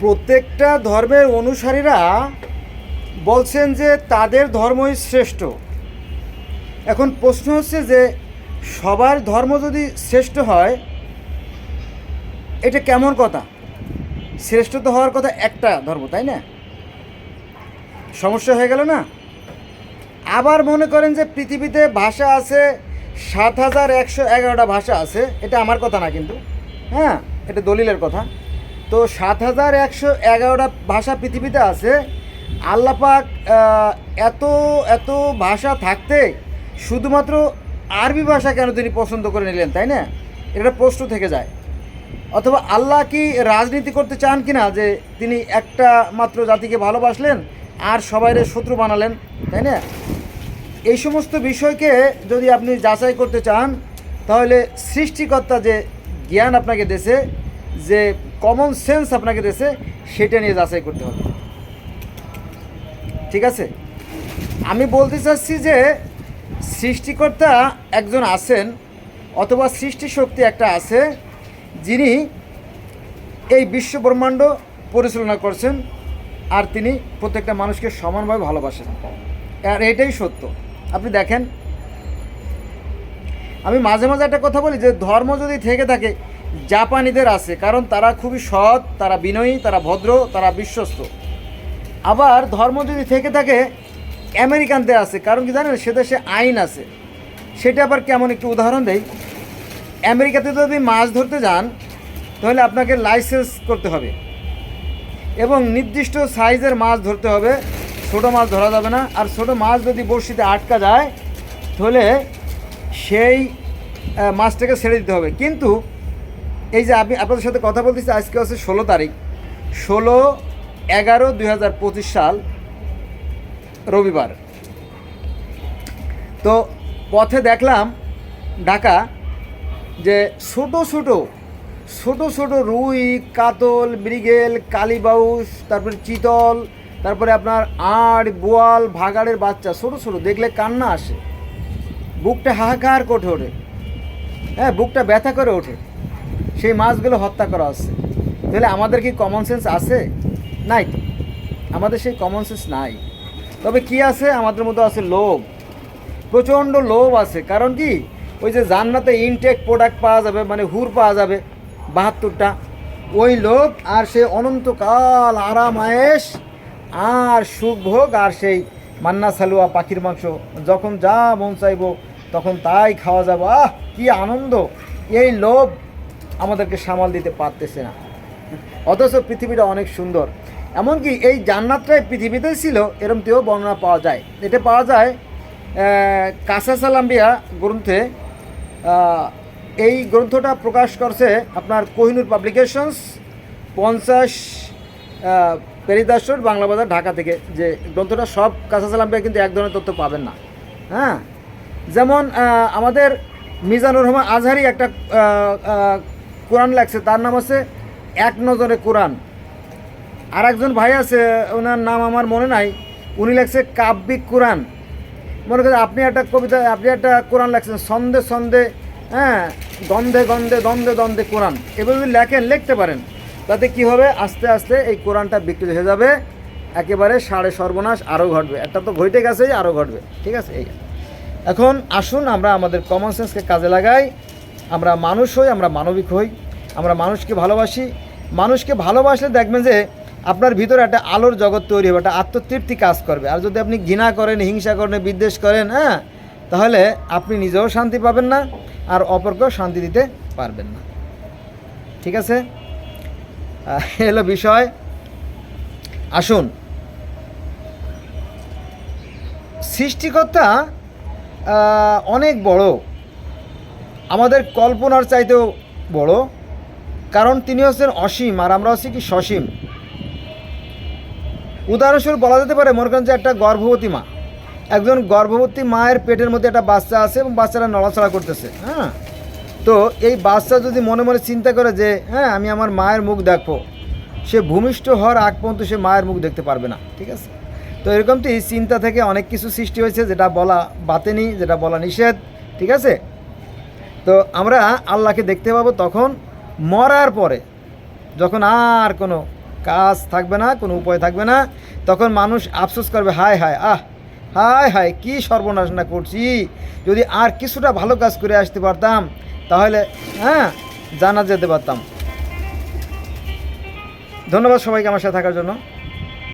প্রত্যেকটা ধর্মের অনুসারীরা বলছেন যে তাদের ধর্মই শ্রেষ্ঠ। এখন প্রশ্ন হচ্ছে যে সবার ধর্ম যদি শ্রেষ্ঠ হয়, এটা কেমন কথা? শ্রেষ্ঠ তো হওয়ার কথা একটা ধর্ম, তাই না? সমস্যা হয়ে গেল না? আবার মনে করেন যে পৃথিবীতে ভাষা আছে, সাত হাজার একশো এগারোটা ভাষা আছে, এটা আমার কথা না কিন্তু। হ্যাঁ এটা দলিলের কথা। তো সাত হাজার একশো এগারোটা ভাষা পৃথিবীতে আছে। আল্লাপাক এত এত ভাষা থাকতে শুধুমাত্র আরবি ভাষা কেন তিনি পছন্দ করে নিলেন, তাই না? এটা প্রশ্ন থেকে যায়। অথবা আল্লাহ কি রাজনীতি করতে চান কি না, যে তিনি একটা মাত্র জাতিকে ভালোবাসলেন আর সবাইরে শত্রু বানালেন, তাই না? এই সমস্ত বিষয়কে যদি আপনি যাচাই করতে চান, তাহলে সৃষ্টিকর্তা যে জ্ঞান আপনাকে দেশে যে কমন সেন্স আপনাকে দেশে সেটা নিয়ে যাচাই করতে হবে। ঠিক আছে? আমি বলতে চাচ্ছি যে, সৃষ্টিকর্তা একজন আছেন অথবা সৃষ্টি শক্তি একটা আছে, যিনি এই বিশ্ব ব্রহ্মাণ্ড পরিচালনা করছেন আর তিনি প্রত্যেকটা মানুষকে সমানভাবে ভালোবাসেন। আর এটাই সত্য। আপনি দেখেন, আমি মাঝে মাঝে একটা কথা বলি যে, ধর্ম যদি থেকে থাকে জাপানিদের আছে, কারণ তারা খুবই সৎ, তারা বিনয়ী, তারা ভদ্র, তারা বিশ্বস্ত। আবার ধর্ম যদি থেকে থাকে, আমেরিকানদের আছে, কারণ কি জানেন, সে দেশে আইন আছে। সেটা আবার কেমন একটু উদাহরণ দেই। আমেরিকাতে যদি মাছ ধরতে যান, তাহলে আপনাকে লাইসেন্স করতে হবে। এবং নির্দিষ্ট সাইজের মাছ ধরতে হবে। ছোটো মাছ ধরা যাবে না। আর ছোটো মাছ যদি বড়শিতে আটকা যায়, তাহলে সেই মাছটাকে ছেড়ে দিতে হবে। কিন্তু এই যে আমি আপনাদের সাথে কথা বলতেছি, আজকে হচ্ছে ষোলো তারিখ। ষোলো এগারো দুই সাল, রবিবার। তো পথে দেখলাম ঢাকা যে ছোট ছোট ছোট ছোট রুই, কাতল, মৃগেল, কালীবাউস, তারপরে চিতল, তারপরে আপনার আড়, বোয়াল, ভাগাড়ের বাচ্চা, ছোট ছোট, দেখলে কান্না আসে। বুকটা হাহাকার করে ওঠে। হ্যাঁ বুকটা ব্যথা করে ওঠে। সেই মাছগুলো হত্যা করা হচ্ছে তাহলে আমাদের কি কমন সেন্স আছে? নাই তো। আমাদের সেই কমন সেন্স নাই। তবে কি আছে? আমাদের মধ্যে আছে লোভ। প্রচণ্ড লোভ আছে। কারণ কি? ওই যে জান্নাতে ইনটেক প্রোডাক্ট পাওয়া যাবে মানে হুর পাওয়া যাবে, বাহাত্তরটা। ওই লোভ আর সে অনন্তকাল আরাম আয়েস আর সুখ ভোগ, আর সেই মান্না সালুয়া পাখির মাংস। যখন যা মন চাইব, তখন তাই খাওয়া যাব। আহ, কি আনন্দ। এই লোভ আমাদেরকে সামাল দিতে পারতেছে না। অথচ পৃথিবীটা অনেক সুন্দর। এমনকি এই জান্নাতটাই পৃথিবীতেই ছিল এরমটিও বর্ণনা পাওয়া যায়। এটা পাওয়া যায় কাসা সালাম্বিয়া গ্রন্থে এই গ্রন্থটা প্রকাশ করছে আপনার কোহিনুর পাবলিকেশনস, পঞ্চাশ পেরিদাসর বাংলা বাজার ঢাকা থেকে। যে গ্রন্থটা সব কাসা সালাম্বিয়া কিন্তু এক ধরনের তথ্য পাবেন না। হ্যাঁ? যেমন আমাদের মিজানুর রহমান আজহারি একটা কোরআন লেখছে তার নাম আছে এক নজরে কোরআন। আর একজন ভাই আছে, ওনার নাম আমার মনে নাই, উনি লেখছে কাব্যিক কোরআন। মনে করেন আপনি একটা কবিতা, আপনি একটা কোরআন লেখছেন সন্ধে সন্ধে হ্যাঁ গন্ধে গন্ধে দ্বন্দ্বে দ্বন্দ্বে কোরআন। এবার যদি লেখেন, লিখতে পারেন, তাতে কি হবে? আস্তে আস্তে এই কোরআনটা বিক্রি হয়ে যাবে, একেবারে সাড়ে সর্বনাশ আরও ঘটবে। একটা তো ঘটে গেছে আরও ঘটবে। ঠিক আছে, এই। এখন আসুন, আমরা আমাদের কমন সেন্সকে কাজে লাগাই। আমরা মানুষ হই আমরা মানবিক হই আমরা মানুষকে ভালোবাসি। মানুষকে ভালোবাসলে দেখবেন যে আপনার ভিতরে একটা আলোর জগৎ তৈরি হবে একটা আত্মতৃপ্তি কাজ করবে। আর যদি আপনি ঘৃণা করেন হিংসা করেন বিদ্বেষ করেন হ্যাঁ তাহলে আপনি নিজেও শান্তি পাবেন না আর অপরকেও শান্তি দিতে পারবেন না। ঠিক আছে? আহ, এ হলো বিষয়। আসুন। সৃষ্টিকর্তা অনেক বড়। আমাদের কল্পনার চাইতেও বড়, কারণ তিনি হচ্ছেন অসীম, আর আমরা হচ্ছি কি সসীম। উদাহরণস্বরূপ বলা যেতে পারে, মনে করেন যে একটা গর্ভবতী মা। একজন গর্ভবতী মায়ের পেটের মধ্যে একটা বাচ্চা আছে এবং বাচ্চারা নড়াচড়া করতেছে হ্যাঁ? তো এই বাচ্চা যদি মনে মনে চিন্তা করে যে হ্যাঁ আমি আমার মায়ের মুখ দেখব। সে ভূমিষ্ঠ হওয়ার আগ পর্যন্ত সে মায়ের মুখ দেখতে পারবে না, ঠিক আছে? তো এরকমটি চিন্তা থেকে অনেক কিছু সৃষ্টি হয়েছে, যেটা বলা বাতেনি, যেটা বলা নিষেধ, ঠিক আছে? তো আমরা আল্লাহকে দেখতে পাবো তখন মরার পরে। যখন আর কোনো কাজ থাকবে না, কোনো উপায় থাকবে না, তখন মানুষ আফসোস করবে, হায় হায়, আহ, হায় হায়, কি সর্বনাশ না করছি। যদি আর কিছুটা ভালো কাজ করে আসতে পারতাম, তাহলে হ্যাঁ জানা যেতে পারতাম। ধন্যবাদ সবাইকে আমার সাথে থাকার জন্য।